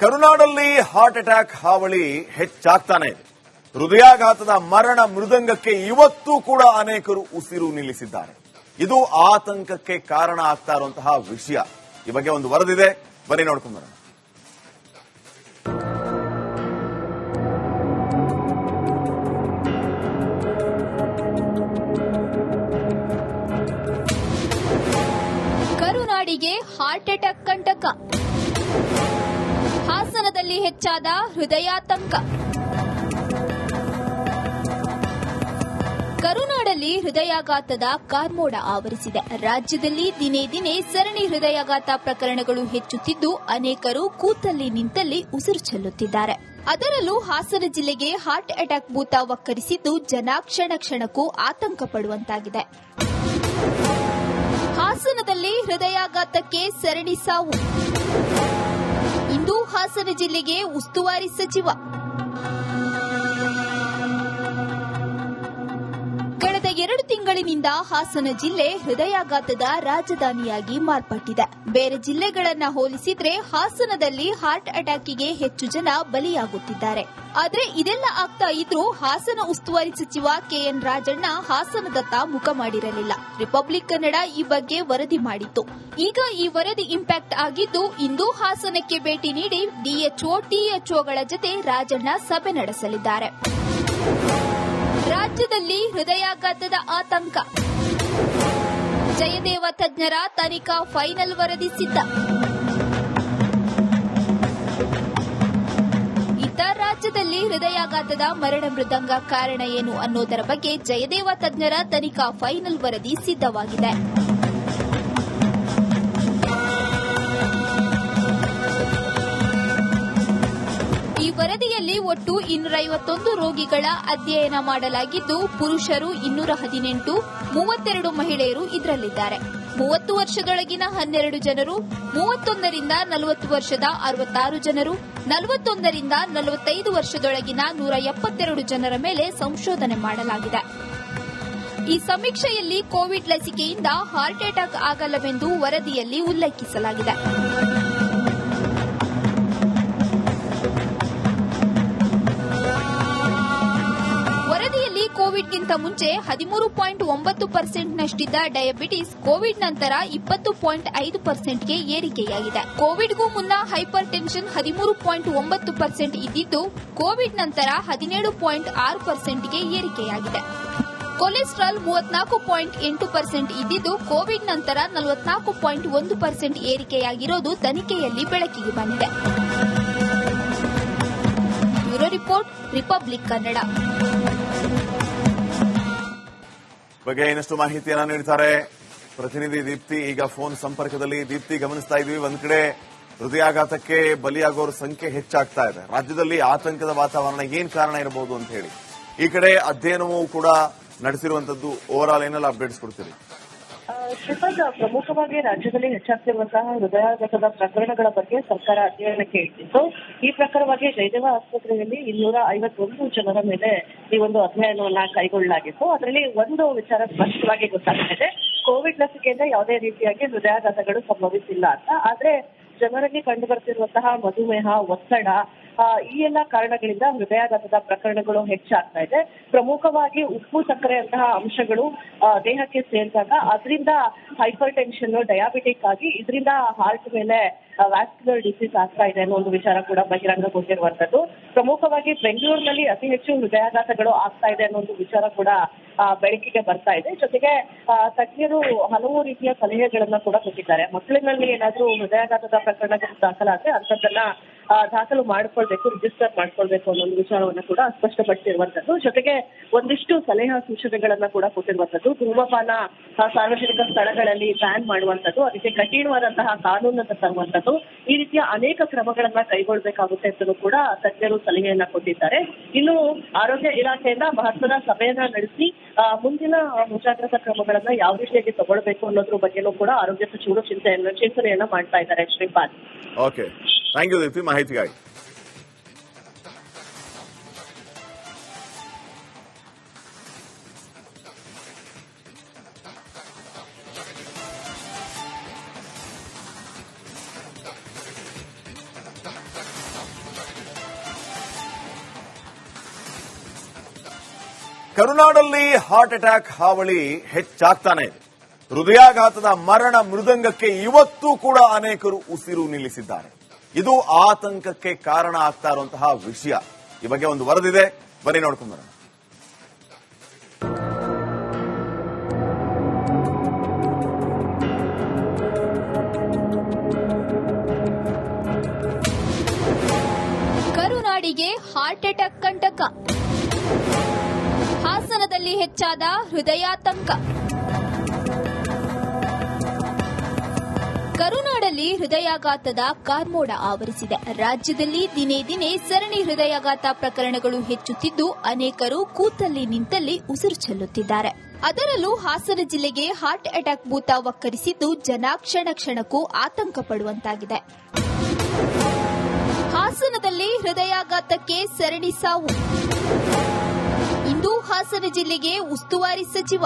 ಕರುನಾಡಲ್ಲಿ heart attack ಹಾವಳಿ ಹೆಚ್ಚಾಗ್ತಾನೆ. ಇದೆ ಹೃದಯಾಘಾತದ ಮರಣ ಮೃದಂಗಕ್ಕೆ ಇವತ್ತು ಕೂಡ ಅನೇಕರು ಉಸಿರು ನಿಲ್ಲಿಸಿದ್ದಾರೆ. ಇದು ಆತಂಕಕ್ಕೆ ಕಾರಣ ಆಗ್ತಾ ಇರುವಂತಹ ವಿಷಯ. ಈ ಬಗ್ಗೆ ಒಂದು ವರದಿದೆ. ಬನ್ನಿ ನೋಡ್ಕೊಂಡ್ ಬರೋಣ. ಕರುನಾಡಿಗೆ ಹಾರ್ಟ್ ಅಟ್ಯಾಕ್ ಕಂಟಕ. ಹಾಸನದಲ್ಲಿ ಹೆಚ್ಚಾದ ಹೃದಯಾತಂಕ. ಕರುನಾಡಲ್ಲಿ ಹೃದಯಾಘಾತದ ಕಾರ್ಮೋಡ ಆವರಿಸಿದೆ. ರಾಜ್ಯದಲ್ಲಿ ದಿನೇ ದಿನೇ ಸರಣಿ ಹೃದಯಾಘಾತ ಪ್ರಕರಣಗಳು ಹೆಚ್ಚುತ್ತಿದ್ದು, ಅನೇಕರು ಕೂತಲ್ಲಿ ನಿಂತಲ್ಲಿ ಉಸಿರು ಚೆಲ್ಲುತ್ತಿದ್ದಾರೆ. ಅದರಲ್ಲೂ ಹಾಸನ ಜಿಲ್ಲೆಗೆ ಹಾರ್ಟ್ ಅಟ್ಯಾಕ್ ಭೂತ ವಕ್ಕರಿಸಿದ್ದು, ಜನ ಕ್ಷಣ ಕ್ಷಣಕ್ಕೂ ಆತಂಕ ಪಡುವಂತಾಗಿದೆ. ಹಾಸನದಲ್ಲಿ ಹೃದಯಾಘಾತಕ್ಕೆ ಸರಣಿ ಸಾವು. ಹಾಸನ ಜಿಲ್ಲೆಗೆ ಉಸ್ತುವಾರಿ ಸಚಿವ ಎರಡು ತಿಂಗಳಿನಿಂದ ಹಾಸನ ಜಿಲ್ಲೆ ಹೃದಯಾಘಾತದ ರಾಜಧಾನಿಯಾಗಿ ಮಾರ್ಪಟ್ಟಿದೆ. ಬೇರೆ ಜಿಲ್ಲೆಗಳನ್ನ ಹೋಲಿಸಿದ್ರೆ ಹಾಸನದಲ್ಲಿ ಹಾರ್ಟ್ ಅಟ್ಯಾಕಿಗೆ ಹೆಚ್ಚು ಜನ ಬಲಿಯಾಗುತ್ತಿದ್ದಾರೆ. ಆದ್ರೆ ಇದೆಲ್ಲ ಆಗ್ತಾ ಇದ್ರೂ ಹಾಸನ ಉಸ್ತುವಾರಿ ಸಚಿವ ಕೆಎನ್ ರಾಜಣ್ಣ ಹಾಸನದತ್ತ ಮುಖ ಮಾಡಿರಲಿಲ್ಲ. ರಿಪಬ್ಲಿಕ್ ಕನ್ನಡ ಈ ಬಗ್ಗೆ ವರದಿ ಮಾಡಿತ್ತು. ಈಗ ಈ ವರದಿ ಇಂಪ್ಯಾಕ್ಟ್ ಆಗಿದ್ದು ಇಂದು ಹಾಸನಕ್ಕೆ ಭೇಟಿ ನೀಡಿ ಡಿಎಚ್ಒ ಟಿಎಚ್ಒಗಳ ಜೊತೆ ರಾಜಣ್ಣ ಸಭೆ ನಡೆಸಲಿದ್ದಾರೆ. ರಾಜ್ಯದಲ್ಲಿ ಹೃದಯಾಘಾತದ ಆತಂಕ. ಜಯದೇವ ತಜ್ಞರ ತನಿಖಾ ಫೈನಲ್ ವರದಿ ಸಿದ್ಧ ರಾಜ್ಯದಲ್ಲಿ ಹೃದಯಾಘಾತದ ಮರಣ ಮೃದಂಗ ಕಾರಣ ಏನು ಅನ್ನೋದರ ಬಗ್ಗೆ ಜಯದೇವ ತಜ್ಞರ ತನಿಖಾ ಫೈನಲ್ ವರದಿ ಸಿದ್ಧವಾಗಿದೆ. ವರದಿಯಲ್ಲಿ ಒಟ್ಟು ಇನ್ನೂರ ಐವತ್ತೊಂದು ರೋಗಿಗಳ ಅಧ್ಯಯನ ಮಾಡಲಾಗಿದ್ದು, ಪುರುಷರು ಇನ್ನೂರ ಹದಿನೆಂಟು, ಮೂವತ್ತೆರಡು ಮಹಿಳೆಯರು ಇದರಲ್ಲಿದ್ದಾರೆ. ಮೂವತ್ತು ವರ್ಷದೊಳಗಿನ ಹನ್ನೆರಡು ಜನರು, ಮೂವತ್ತೊಂದರಿಂದ ನಲವತ್ತು ವರ್ಷದ ಅರವತ್ತಾರು ಜನರು, ನಲವತ್ತೊಂದರಿಂದ ನಲವತ್ತೈದು ವರ್ಷದೊಳಗಿನ ನೂರ ಎಪ್ಪತ್ತೆರಡು ಜನರ ಮೇಲೆ ಸಂಶೋಧನೆ ಮಾಡಲಾಗಿದೆ. ಈ ಸಮೀಕ್ಷೆಯಲ್ಲಿ ಕೋವಿಡ್ ಲಸಿಕೆಯಿಂದ ಹಾರ್ಟ್ ಅಟ್ಯಾಕ್ ಆಗಲ್ಲವೆಂದು ವರದಿಯಲ್ಲಿ ಉಲ್ಲೇಖಿಸಲಾಗಿದೆ. ಕೋವಿಡ್ಗಿಂತ ಮುಂಚೆ ಹದಿಮೂರು ಪಾಯಿಂಟ್ ಒಂಬತ್ತು ಪರ್ಸೆಂಟ್ನಷ್ಟಿದ್ದ ಡಯಾಬಿಟಿಸ್ ಕೋವಿಡ್ ನಂತರ ಇಪ್ಪತ್ತು ಪಾಯಿಂಟ್ ಐದು ಪರ್ಸೆಂಟ್ಗೆ ಏರಿಕೆಯಾಗಿದೆ. ಕೋವಿಡ್ಗೂ ಮುನ್ನ ಹೈಪರ್ ಟೆನ್ಷನ್ ಹದಿಮೂರು ಪಾಯಿಂಟ್ ಒಂಬತ್ತು ಪರ್ಸೆಂಟ್ ಇದ್ದಿದ್ದು, ಕೋವಿಡ್ ನಂತರ ಹದಿನೇಳು ಪಾಯಿಂಟ್ ಆರು ಪರ್ಸೆಂಟ್ಗೆ ಏರಿಕೆಯಾಗಿದೆ. ಕೊಲೆಸ್ಟ್ರಾಲ್ ಮೂವತ್ನಾಲ್ಕು ಪಾಯಿಂಟ್ ಎಂಟು ಪರ್ಸೆಂಟ್ ಇದ್ದಿದ್ದು, ಕೋವಿಡ್ ನಂತರ ನಲವತ್ನಾಲ್ಕು ಪಾಯಿಂಟ್ ಒಂದು ಪರ್ಸೆಂಟ್ ಏರಿಕೆಯಾಗಿರೋದು ತನಿಖೆಯಲ್ಲಿ ಬೆಳಕಿಗೆ ಬಂದಿದೆ. Report, Republic Kannada. ಬಗ್ಗೆ ಇನ್ನಷ್ಟು ಮಾಹಿತಿಯನ್ನ ನೀಡ್ತಾರೆ ಪ್ರತಿನಿಧಿ ದೀಪ್ತಿ, ಈಗ ಫೋನ್ ಸಂಪರ್ಕದಲ್ಲಿ ದೀಪ್ತಿ ಗಮನಿಸ್ತಾ ಇದ್ವಿ. ಒಂದ್ ಕಡೆ ಹೃದಯಾಘಾತಕ್ಕೆ ಬಲಿಯಾಗೋರ ಸಂಖ್ಯೆ ಹೆಚ್ಚಾಗ್ತಾ ಇದೆ. ರಾಜ್ಯದಲ್ಲಿ ಆತಂಕದ ವಾತಾವರಣ ಏನ್ ಕಾರಣ ಇರಬಹುದು ಅಂತ ಹೇಳಿ. ಈ ಕಡೆ ಅಧ್ಯಯನವೂ ಕೂಡ ನಡೆಸಿರುವಂತದ್ದು ಓವರ್ ಆಲ್ ಏನೆಲ್ಲ ಅಪ್ಡೇಟ್ಸ್ ಕೊಡ್ತೀರಿ? ಶ್ರೀಪಾದ್ ಪ್ರಮುಖವಾಗಿ ರಾಜ್ಯದಲ್ಲಿ ಹೆಚ್ಚಾಗ್ತಿರುವಂತಹ ಹೃದಯಾಘಾತದ ಪ್ರಕರಣಗಳ ಬಗ್ಗೆ ಸರ್ಕಾರ ಅಧ್ಯಯನಕ್ಕೆ ಇಟ್ಟಿತ್ತು. ಈ ಪ್ರಕಾರವಾಗಿ ಜಯದೇವ ಆಸ್ಪತ್ರೆಯಲ್ಲಿ ಇನ್ನೂರ ಐವತ್ತೊಂದು ಜನರ ಮೇಲೆ ಈ ಒಂದು ಅಧ್ಯಯನವನ್ನ ಕೈಗೊಳ್ಳಲಾಗಿತ್ತು. ಅದರಲ್ಲಿ ಒಂದು ವಿಚಾರ ಸ್ಪಷ್ಟವಾಗಿ ಗೊತ್ತಾಗ್ತಿದೆ. ಕೋವಿಡ್ ಲಸಿಕೆಯಿಂದ ಯಾವುದೇ ರೀತಿಯಾಗಿ ಹೃದಯಾಘಾತಗಳು ಸಂಭವಿಸಿಲ್ಲ ಅಂತ. ಆದ್ರೆ ಜನರಲ್ಲಿ ಕಂಡು ಬರ್ತಿರುವಂತಹ ಮಧುಮೇಹ, ಒತ್ತಡ ಈ ಎಲ್ಲ ಕಾರಣಗಳಿಂದ ಹೃದಯಾಘಾತದ ಪ್ರಕರಣಗಳು ಹೆಚ್ಚಾಗ್ತಾ ಇದೆ. ಪ್ರಮುಖವಾಗಿ ಉಪ್ಪು ಸಕ್ಕರೆಯಂತಹ ಅಂಶಗಳು ಆ, ದೇಹಕ್ಕೆ ಸೇರಿದಾಗ ಅದರಿಂದ ಹೈಪರ್ ಟೆನ್ಷನ್ ಡಯಾಬಿಟಿಕ್ ಆಗಿ ಇದರಿಂದ ಹಾರ್ಟ್ ಮೇಲೆ ವ್ಯಾಸ್ಕ್ಯುಲರ್ ಡಿಸೀಸ್ ಆಗ್ತಾ ಇದೆ ಅನ್ನೋ ಒಂದು ವಿಚಾರ ಕೂಡ ಬಹಿರಂಗಗೊಂಡಿರುವಂತದ್ದು ಪ್ರಮುಖವಾಗಿ ಬೆಂಗಳೂರಿನಲ್ಲಿ ಅತಿ ಹೆಚ್ಚು ಹೃದಯಾಘಾತಗಳು ಆಗ್ತಾ ಇದೆ ಅನ್ನೋ ಒಂದು ವಿಚಾರ ಕೂಡ ಬೆಳಕಿಗೆ ಬರ್ತಾ ಇದೆ. ಜೊತೆಗೆ ತಜ್ಞರು ಹಲವು ರೀತಿಯ ಸಲಹೆಗಳನ್ನ ಕೂಡ ಕೊಟ್ಟಿದ್ದಾರೆ. ಮಕ್ಕಳಿನಲ್ಲಿ ಏನಾದ್ರೂ ಹೃದಯಾಘಾತದ ಪ್ರಕರಣಗಳು ದಾಖಲಾದ್ರೆ ಅಂಥದ್ದನ್ನ ದಾಖಲು ದಾಖಲು ಮಾಡ್ಕೊಳ್ಬೇಕು ರಿಜಿಸ್ಟರ್ ಮಾಡ್ಕೊಳ್ಬೇಕು ಅನ್ನೋ ವಿಚಾರವನ್ನ ಕೂಡ ಸ್ಪಷ್ಟಪಡಿಸಿರುವಂತದ್ದು ಜೊತೆಗೆ ಒಂದಿಷ್ಟು ಸಲಹೆ ಸೂಚನೆಗಳನ್ನ ಕೂಡ ಕೊಟ್ಟಿರುವಂತದ್ದು ಧೂಮಪಾನ ಸಾರ್ವಜನಿಕ ಸ್ಥಳಗಳಲ್ಲಿ ಬ್ಯಾನ್ ಮಾಡುವಂತದ್ದು ಅದಕ್ಕೆ ಕಠಿಣವಾದಂತಹ ಕಾನೂನನ್ನ ತರುವಂತದ್ದು ಈ ರೀತಿಯ ಅನೇಕ ಕ್ರಮಗಳನ್ನ ಕೈಗೊಳ್ಳಬೇಕಾಗುತ್ತೆ ಅಂತಲೂ ಕೂಡ ತಜ್ಞರು ಸಲಹೆಯನ್ನ ಕೊಟ್ಟಿದ್ದಾರೆ. ಇನ್ನು ಆರೋಗ್ಯ ಇಲಾಖೆಯಿಂದ ಮಹತ್ವದ ಸಭೆಯನ್ನ ನಡೆಸಿ ಮುಂದಿನ ಮುಂಜಾಗ್ರತಾ ಕ್ರಮಗಳನ್ನ ಯಾವ ರೀತಿಯಾಗಿ ತಗೊಳ್ಬೇಕು ಅನ್ನೋದ್ರ ಬಗ್ಗೆನೂ ಕೂಡ ಆರೋಗ್ಯ ಸಚಿವರು ಚಿಂತೆಯನ್ನ, ಚಿಂತನೆಯನ್ನ ಮಾಡ್ತಾ ಇದ್ದಾರೆ ಶ್ರೀಪಾದ್. ಓಕೆ ಥ್ಯಾಂಕ್ ಯು ಮಾಹಿತಿಗಾಗಿ. ಕರುನಾಡಲ್ಲಿ ಹಾರ್ಟ್ ಅಟ್ಯಾಕ್ ಹಾವಳಿ ಹೆಚ್ಚಾಗ್ತಾನೆ. ಇದೆ ಹೃದಯಾಘಾತದ ಮರಣ ಮೃದಂಗಕ್ಕೆ ಇವತ್ತೂ ಕೂಡ ಅನೇಕರು ಉಸಿರು ನಿಲ್ಲಿಸಿದ್ದಾರೆ. ಇದು ಆತಂಕಕ್ಕೆ ಕಾರಣ ಆಗ್ತಾ ಇರುವಂತಹ ವಿಷಯ. ಈ ಬಗ್ಗೆ ಒಂದು ವರದಿದೆ. ಬನ್ನಿ ನೋಡ್ಕೊಂಡು ಕರುನಾಡಿಗೆ ಹಾರ್ಟ್ ಅಟ್ಯಾಕ್ ಕಂಟಕ. ಹಾಸನದಲ್ಲಿ ಹೆಚ್ಚಾದ ಹೃದಯಾತಂಕ. ಕರುನಾಡಲ್ಲಿ ಹೃದಯಾಘಾತದ ಕಾರ್ಮೋಡ ಆವರಿಸಿದೆ. ರಾಜ್ಯದಲ್ಲಿ ದಿನೇ ದಿನೇ ಸರಣಿ ಹೃದಯಾಘಾತ ಪ್ರಕರಣಗಳು ಹೆಚ್ಚುತ್ತಿದ್ದು, ಅನೇಕರು ಕೂತಲ್ಲಿ ನಿಂತಲ್ಲಿ ಉಸಿರು ಚೆಲ್ಲುತ್ತಿದ್ದಾರೆ. ಅದರಲ್ಲೂ ಹಾಸನ ಜಿಲ್ಲೆಗೆ ಹಾರ್ಟ್ ಅಟ್ಯಾಕ್ ಭೂತ ಒಕ್ಕರಿಸಿದ್ದು ಜನ ಕ್ಷಣ ಕ್ಷಣಕ್ಕೂ ಆತಂಕ ಪಡುವಂತಾಗಿದೆ. ಹಾಸನದಲ್ಲಿ ಹೃದಯಾಘಾತಕ್ಕೆ ಸರಣಿ ಸಾವು. ಇಂದು ಹಾಸನ ಜಿಲ್ಲೆಗೆ ಉಸ್ತುವಾರಿ ಸಚಿವ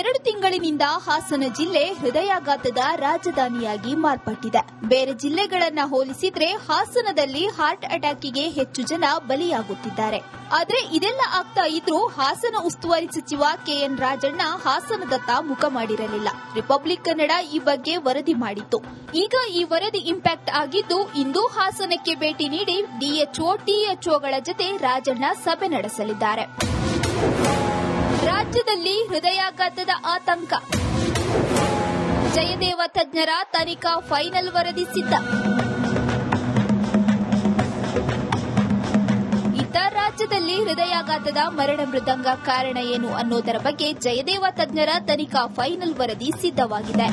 ಎರಡು ತಿಂಗಳಿನಿಂದ ಹಾಸನ ಜಿಲ್ಲೆ ಹೃದಯಾಘಾತದ ರಾಜಧಾನಿಯಾಗಿ ಮಾರ್ಪಟ್ಟಿದೆ. ಬೇರೆ ಜಿಲ್ಲೆಗಳನ್ನ ಹೋಲಿಸಿದ್ರೆ ಹಾಸನದಲ್ಲಿ ಹಾರ್ಟ್ ಅಟ್ಯಾಕಿಗೆ ಹೆಚ್ಚು ಜನ ಬಲಿಯಾಗುತ್ತಿದ್ದಾರೆ. ಆದ್ರೆ ಇದೆಲ್ಲ ಆಗ್ತಾ ಇದ್ರೂ ಹಾಸನ ಉಸ್ತುವಾರಿ ಸಚಿವ ಕೆಎನ್ ರಾಜಣ್ಣ ಹಾಸನದತ್ತ ಮುಖ ಮಾಡಿರಲಿಲ್ಲ. ರಿಪಬ್ಲಿಕ್ ಕನ್ನಡ ಈ ಬಗ್ಗೆ ವರದಿ ಮಾಡಿತ್ತು. ಈಗ ಈ ವರದಿ ಇಂಪ್ಯಾಕ್ಟ್ ಆಗಿದ್ದು ಇಂದು ಹಾಸನಕ್ಕೆ ಭೇಟಿ ನೀಡಿ ಡಿಎಚ್ಒ, ಟಿಎಚ್ಒಗಳ ಜೊತೆ ರಾಜಣ್ಣ ಸಭೆ ನಡೆಸಲಿದ್ದಾರೆ. ರಾಜ್ಯದಲ್ಲಿ ಹೃದಯಾಘಾತದ ಆತಂಕ. ಜಯದೇವ ತಜ್ಞರ ತನಿಖಾ ಫೈನಲ್ ವರದಿ ಸಿದ್ಧ ರಾಜ್ಯದಲ್ಲಿ ಹೃದಯಾಘಾತದ ಮರಣ ಮೃದಂಗ ಕಾರಣ ಏನು ಅನ್ನೋದರ ಬಗ್ಗೆ ಜಯದೇವ ತಜ್ಞರ ತನಿಖಾ ಫೈನಲ್ ವರದಿ ಸಿದ್ಧವಾಗಿದೆ.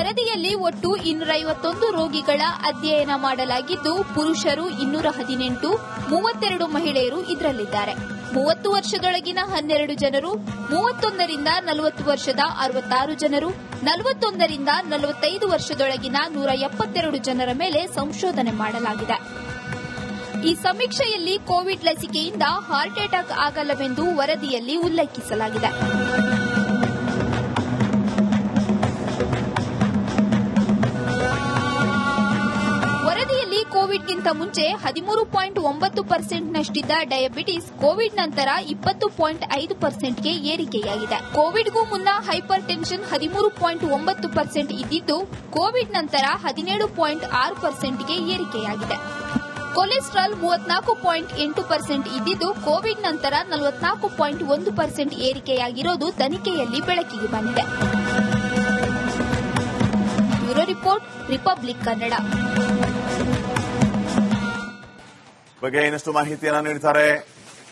ವರದಿಯಲ್ಲಿ ಒಟ್ಟು ಇನ್ನೂರ ಐವತ್ತೊಂದು ರೋಗಿಗಳ ಅಧ್ಯಯನ ಮಾಡಲಾಗಿದ್ದು, ಪುರುಷರು ಇನ್ನೂರ ಹದಿನೆಂಟು, ಮೂವತ್ತೆರಡು ಮಹಿಳೆಯರು ಇದರಲ್ಲಿದ್ದಾರೆ. ಮೂವತ್ತು ವರ್ಷದೊಳಗಿನ ಹನ್ನೆರಡು ಜನರು, ಮೂವತ್ತೊಂದರಿಂದ ನಲವತ್ತು ವರ್ಷದ ಅರವತ್ತಾರು ಜನರು, ನಲವತ್ತೊಂದರಿಂದ ನಲವತ್ತೈದು ವರ್ಷದೊಳಗಿನ ನೂರ ಎಪ್ಪತ್ತೆರಡು ಜನರ ಮೇಲೆ ಸಂಶೋಧನೆ ಮಾಡಲಾಗಿದೆ. ಈ ಸಮೀಕ್ಷೆಯಲ್ಲಿ ಕೋವಿಡ್ ಲಸಿಕೆಯಿಂದ ಹಾರ್ಟ್ ಅಟ್ಯಾಕ್ ಆಗಲ್ಲವೆಂದು ವರದಿಯಲ್ಲಿ ಉಲ್ಲೇಖಿಸಲಾಗಿದೆ. ಮುಂಚೆ ಹದಿಮೂರು ಪಾಯಿಂಟ್ ಒಂಬತ್ತು ಪರ್ಸೆಂಟ್ನಷ್ಟಿದ್ದ ಡಯಾಬಿಟಿಸ್ ಕೋವಿಡ್ ನಂತರ ಇಪ್ಪತ್ತು ಪಾಯಿಂಟ್ ಐದು ಪರ್ಸೆಂಟ್ಗೆ ಏರಿಕೆಯಾಗಿದೆ. ಕೋವಿಡ್ಗೂ ಮುನ್ನ ಹೈಪರ್ ಟೆನ್ಷನ್ ಹದಿಮೂರು ಪಾಯಿಂಟ್ ಒಂಬತ್ತು ಪರ್ಸೆಂಟ್ ಇದ್ದಿದ್ದು, ಕೋವಿಡ್ ನಂತರ ಹದಿನೇಳು ಪಾಯಿಂಟ್ ಆರು ಪರ್ಸೆಂಟ್ಗೆ ಏರಿಕೆಯಾಗಿದೆ. ಕೊಲೆಸ್ಟ್ರಾಲ್ ಮೂವತ್ನಾಲ್ಕು ಪಾಯಿಂಟ್ ಎಂಟು ಪರ್ಸೆಂಟ್ ಇದ್ದಿದ್ದು, ಕೋವಿಡ್ ನಂತರ ನಲವತ್ನಾಲ್ಕು ಪಾಯಿಂಟ್ ಒಂದು ಪರ್ಸೆಂಟ್ ಏರಿಕೆಯಾಗಿರೋದು ತನಿಖೆಯಲ್ಲಿ ಬೆಳಕಿಗೆ ಬಂದಿದೆ. Report, Republic Kannada. ಬಗ್ಗೆ ಇನ್ನಷ್ಟು ಮಾಹಿತಿಯನ್ನ ನೀಡ್ತಾರೆ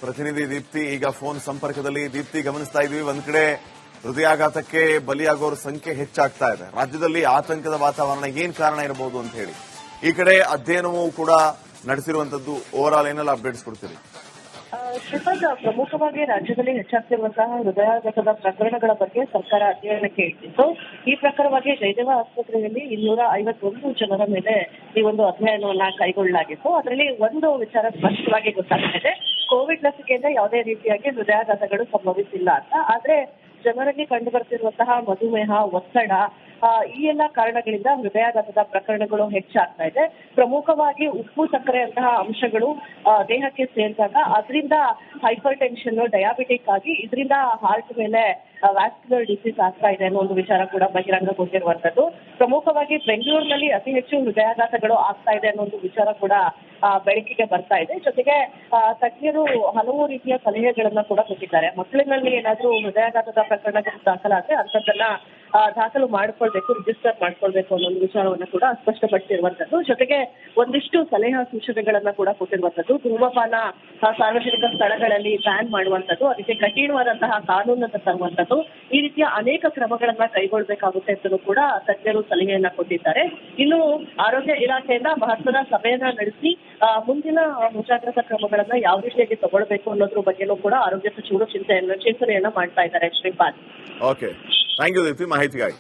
ಪ್ರತಿನಿಧಿ ದೀಪ್ತಿ, ಈಗ ಫೋನ್ ಸಂಪರ್ಕದಲ್ಲಿ. ದೀಪ್ತಿ, ಗಮನಿಸ್ತಾ ಇದ್ವಿ. ಒಂದ್ ಕಡೆ ಹೃದಯಾಘಾತಕ್ಕೆ ಬಲಿಯಾಗೋರ ಸಂಖ್ಯೆ ಹೆಚ್ಚಾಗ್ತಾ ಇದೆ. ರಾಜ್ಯದಲ್ಲಿ ಆತಂಕದ ವಾತಾವರಣ ಏನ್ ಕಾರಣ ಇರಬಹುದು ಅಂತ ಹೇಳಿ. ಈ ಕಡೆ ಅಧ್ಯಯನವೂ ಕೂಡ ನಡೆಸಿರುವಂತದ್ದು ಓವರ್ ಆಲ್ ಏನೆಲ್ಲ ಅಪ್ಡೇಟ್ಸ್ ಕೊಡ್ತೀರಿ? ಆ, ಪ್ರಮುಖವಾಗಿ ರಾಜ್ಯದಲ್ಲಿ ಹೆಚ್ಚಾಗ್ತಿರುವಂತಹ ಹೃದಯಾಘಾತದ ಪ್ರಕರಣಗಳ ಬಗ್ಗೆ ಸರ್ಕಾರ ಅಧ್ಯಯನಕ್ಕೆ ಇಟ್ಟಿತ್ತು. ಈ ಪ್ರಕಾರವಾಗಿ ಜಯದೇವ ಆಸ್ಪತ್ರೆಯಲ್ಲಿ ಇನ್ನೂರ ಐವತ್ತೊಂದು ಜನರ ಮೇಲೆ ಈ ಒಂದು ಅಧ್ಯಯನವನ್ನ ಕೈಗೊಳ್ಳಲಾಗಿತ್ತು. ಅದರಲ್ಲಿ ಒಂದು ವಿಚಾರ ಸ್ಪಷ್ಟವಾಗಿ ಗೊತ್ತಾಗ್ತಿದೆ. ಕೋವಿಡ್ ಲಸಿಕೆಯಿಂದ ಯಾವುದೇ ರೀತಿಯಾಗಿ ಹೃದಯಾಘಾತಗಳು ಸಂಭವಿಸಿಲ್ಲ ಅಂತ. ಆದ್ರೆ ಜನರಲ್ಲಿ ಕಂಡು ಬರ್ತಿರುವಂತಹ ಮಧುಮೇಹ ಒತ್ತಡ ಈ ಎಲ್ಲ ಕಾರಣಗಳಿಂದ ಹೃದಯಾಘಾತದ ಪ್ರಕರಣಗಳು ಹೆಚ್ಚಾಗ್ತಾ ಇದೆ. ಪ್ರಮುಖವಾಗಿ ಉಪ್ಪು ಸಕ್ಕರೆಯಂತಹ ಅಂಶಗಳು ಆ, ದೇಹಕ್ಕೆ ಸೇರಿದಾಗ ಅದರಿಂದ ಹೈಪರ್ ಟೆನ್ಷನ್ ಡಯಾಬಿಟಿಕ್ ಆಗಿ ಇದರಿಂದ ಹಾರ್ಟ್ ಮೇಲೆ ವ್ಯಾಸ್ಕ್ಯುಲರ್ ಡಿಸೀಸ್ ಆಗ್ತಾ ಇದೆ ಅನ್ನೋ ಒಂದು ವಿಚಾರ ಕೂಡ ಬಹಿರಂಗಗೊಂಡಿರುವಂತದ್ದು ಪ್ರಮುಖವಾಗಿ ಬೆಂಗಳೂರಿನಲ್ಲಿ ಅತಿ ಹೆಚ್ಚು ಹೃದಯಾಘಾತಗಳು ಆಗ್ತಾ ಇದೆ ಅನ್ನೋ ಒಂದು ವಿಚಾರ ಕೂಡ ಬೆಳಕಿಗೆ ಬರ್ತಾ ಇದೆ. ಜೊತೆಗೆ ತಜ್ಞರು ಹಲವು ರೀತಿಯ ಸಲಹೆಗಳನ್ನ ಕೂಡ ಕೊಟ್ಟಿದ್ದಾರೆ. ಮಕ್ಕಳಿನಲ್ಲಿ ಏನಾದ್ರೂ ಹೃದಯಾಘಾತದ ಪ್ರಕರಣಗಳು ದಾಖಲಾದ್ರೆ ಅಂತದ್ದನ್ನ ದಾಖಲು ಮಾಡ್ಕೊಳ್ಬೇಕು ರಿಜಿಸ್ಟರ್ ಮಾಡ್ಕೊಳ್ಬೇಕು ಅನ್ನೋ ಒಂದು ವಿಚಾರವನ್ನ ಕೂಡ ಸ್ಪಷ್ಟಪಡಿಸಿರುವಂತದ್ದು ಜೊತೆಗೆ ಒಂದಿಷ್ಟು ಸಲಹೆ ಸೂಚನೆಗಳನ್ನ ಕೂಡ ಕೊಟ್ಟಿರುವಂತದ್ದು ಧೂಮಪಾನ ಸಾರ್ವಜನಿಕ ಸ್ಥಳಗಳಲ್ಲಿ ಬ್ಯಾನ್ ಮಾಡುವಂತದ್ದು ಅದಕ್ಕೆ ಕಠಿಣವಾದಂತಹ ಕಾನೂನನ್ನ ತರುವಂತದ್ದು ಈ ರೀತಿಯ ಅನೇಕ ಕ್ರಮಗಳನ್ನ ಕೈಗೊಳ್ಳಬೇಕಾಗುತ್ತೆ ಅಂತಲೂ ಕೂಡ ತಜ್ಞರು ಸಲಹೆಯನ್ನ ಕೊಟ್ಟಿದ್ದಾರೆ. ಇನ್ನು ಆರೋಗ್ಯ ಇಲಾಖೆಯಿಂದ ಮಹತ್ವದ ಸಭೆಯನ್ನ ನಡೆಸಿ ಮುಂದಿನ ಮುಂಜಾಗ್ರತಾ ಕ್ರಮಗಳನ್ನ ಯಾವ ರೀತಿಯಾಗಿ ತಗೊಳ್ಬೇಕು ಅನ್ನೋದ್ರ ಬಗ್ಗೆನೂ ಕೂಡ ಆರೋಗ್ಯ ಸಚಿವರು ಚಿಂತೆಯನ್ನ ಚಿಂತನೆಯನ್ನ ಮಾಡ್ತಾ ಇದ್ದಾರೆ ಶ್ರೀಪಾದ್. ಓಕೆ ಥ್ಯಾಂಕ್ ಯು ಮಾಹಿತಿಗಾಗಿ.